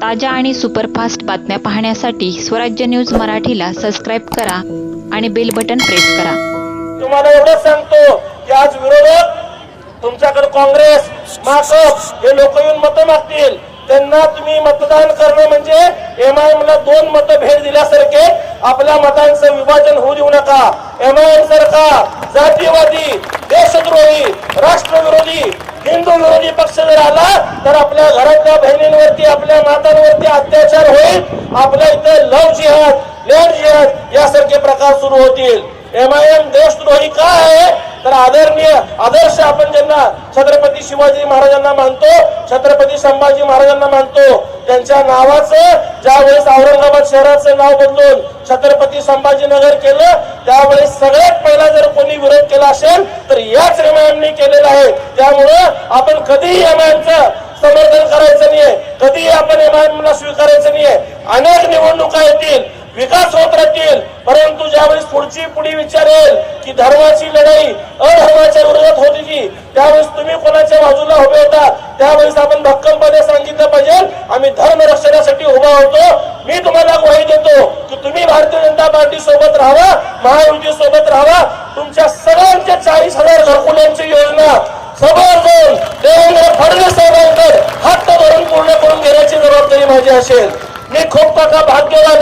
ताज्या आणि सुपरफास्ट बातम्या पाहण्यासाठी स्वराज्य न्यूज मराठीला सबस्क्राईब करा आणि बेल बटन प्रेस करा. तुम्हाला एवढंच सांगतो की आज विरोधक तुमच्याकडे काँग्रेस माकप हे लोक येऊन मतं मागतील. त्यांना तुम्ही मतदान करणं म्हणजे एम आय ला दोन मतं भेट दिल्यासारखे आपल्या मतांचं विभाजन होऊ देऊ नका. एम आय एम सरकार जातीवादी देशद्रोही राष्ट्रविरोधी विरोधी पक्ष जर आला तर आपल्या घरातल्या बहिणींवरती आपल्या मातांवरती अत्याचार होईल. आपल्या इथे लव जिहाद लँड जिहाद यासारखे प्रकार सुरू होतील. एम आय एम देशद्रोही का आहे? तर आदरणीय आदर्श आपण ज्यांना छत्रपती शिवाजी महाराजांना मानतो छत्रपती संभाजी महाराजांना मानतो त्यांच्या नावाचं ज्यावेळेस औरंगाबाद शहराचं नाव बदलून छत्रपती संभाजीनगर केलं त्यावेळेस सगळ्यात पहिला जर कोणी विरोध केला असेल तर याच एमआयएमनी केलेला आहे. त्यामुळं आपण कधीही एमआयएमचं समर्थन करायचं नाहीये. कधीही आपण एमआयएमला स्वीकारायचं नाहीये. अनेक निवडणुका येतील विकास होत राहतील परंतु ज्यावेळेस पुढची पुढी येईल की धर्माची लढाई अधर्माच्या विरोधात होती की त्यावेळेस तुम्ही कोणाच्या बाजूला उभे होता? त्यावेळेस आपण भक्कमपणे सांगितलं पाहिजे आम्ही धर्म रक्षणासाठी उभा होतो. मी तुम्हाला ग्वाही देतो की तुम्ही भारतीय जनता पार्टी सोबत राहावा महायुती सोबत राहावा योजना समोर देवेंद्र फडणवीस साहेबांकडे हट्ट भरून पूर्ण करून घेण्याची जबाबदारी माझी असेल. मी खूप टाका भाग्यवान